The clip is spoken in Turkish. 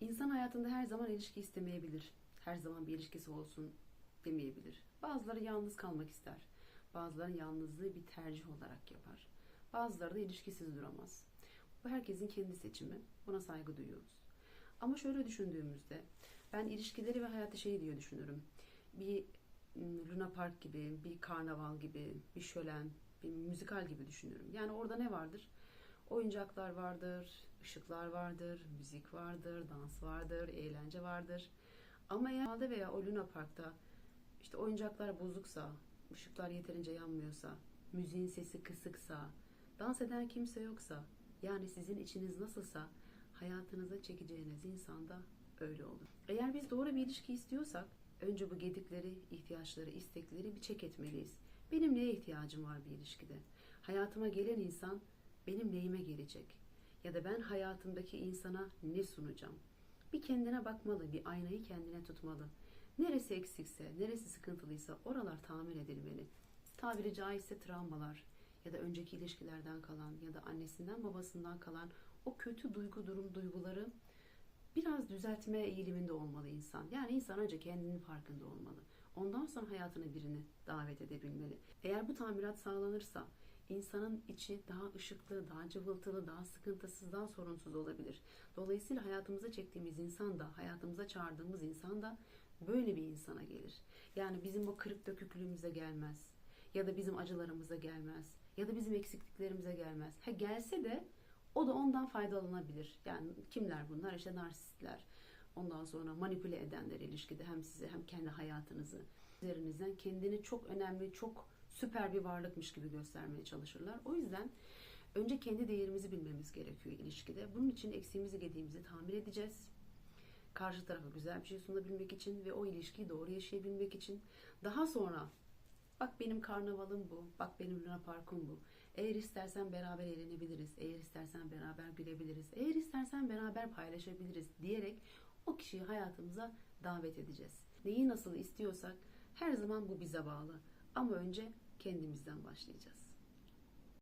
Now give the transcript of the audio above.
İnsan hayatında her zaman ilişki istemeyebilir. Her zaman bir ilişkisi olsun demeyebilir. Bazıları yalnız kalmak ister. Bazıları yalnızlığı bir tercih olarak yapar. Bazıları da ilişkisiz duramaz. Bu herkesin kendi seçimi. Buna saygı duyuyoruz. Ama şöyle düşündüğümüzde ben ilişkileri ve hayatı şey diye düşünürüm. Bir Luna Park gibi, bir karnaval gibi, bir şölen, bir müzikal gibi düşünürüm. Yani orada ne vardır? Oyuncaklar vardır, ışıklar vardır, müzik vardır, dans vardır, eğlence vardır. Ama eğer veya o Park'ta işte oyuncaklar bozuksa, ışıklar yeterince yanmıyorsa, müziğin sesi kısıksa, dans eden kimse yoksa, yani sizin içiniz nasılsa hayatınıza çekeceğiniz insan da öyle olur. Eğer biz doğru bir ilişki istiyorsak, önce bu gedikleri, ihtiyaçları, istekleri bir çek etmeliyiz. Benim neye ihtiyacım var bir ilişkide? Hayatıma gelen insan benim neyime gelecek? Ya da ben hayatımdaki insana ne sunacağım? Bir kendine bakmalı, bir aynayı kendine tutmalı. Neresi eksikse, neresi sıkıntılıysa oralar tamir edilmeli. Tabiri caizse travmalar ya da önceki ilişkilerden kalan ya da annesinden babasından kalan o kötü duygu durum duyguları biraz düzeltme eğiliminde olmalı insan. Yani insan önce kendinin farkında olmalı. Ondan sonra hayatına birini davet edebilmeli. Eğer bu tamirat sağlanırsa insanın içi daha ışıklı, daha cıvıltılı, daha sıkıntısız, daha sorunsuz olabilir. Dolayısıyla hayatımıza çektiğimiz insan da, hayatımıza çağırdığımız insan da böyle bir insana gelir. Yani bizim o kırık döküklüğümüze gelmez. Ya da bizim acılarımıza gelmez. Ya da bizim eksikliklerimize gelmez. Ha gelse de o da ondan faydalanabilir. Yani kimler bunlar? İşte narsistler. Ondan sonra manipüle edenler ilişkide hem sizi hem kendi hayatınızı üzerinizden kendini çok önemli, çok süper bir varlıkmış gibi göstermeye çalışırlar. O yüzden önce kendi değerimizi bilmemiz gerekiyor ilişkide. Bunun için eksiğimizi, gediğimizi tamir edeceğiz. Karşı tarafa güzel bir şey sunabilmek için ve o ilişkiyi doğru yaşayabilmek için daha sonra Bak benim karnavalım bu. Bak benim Luna Park'um bu. Eğer istersen beraber eğlenebiliriz. Eğer istersen beraber gülebiliriz. Eğer istersen beraber paylaşabiliriz diyerek o kişiyi hayatımıza davet edeceğiz. Neyi nasıl istiyorsak her zaman bu bize bağlı. Ama önce kendimizden başlayacağız.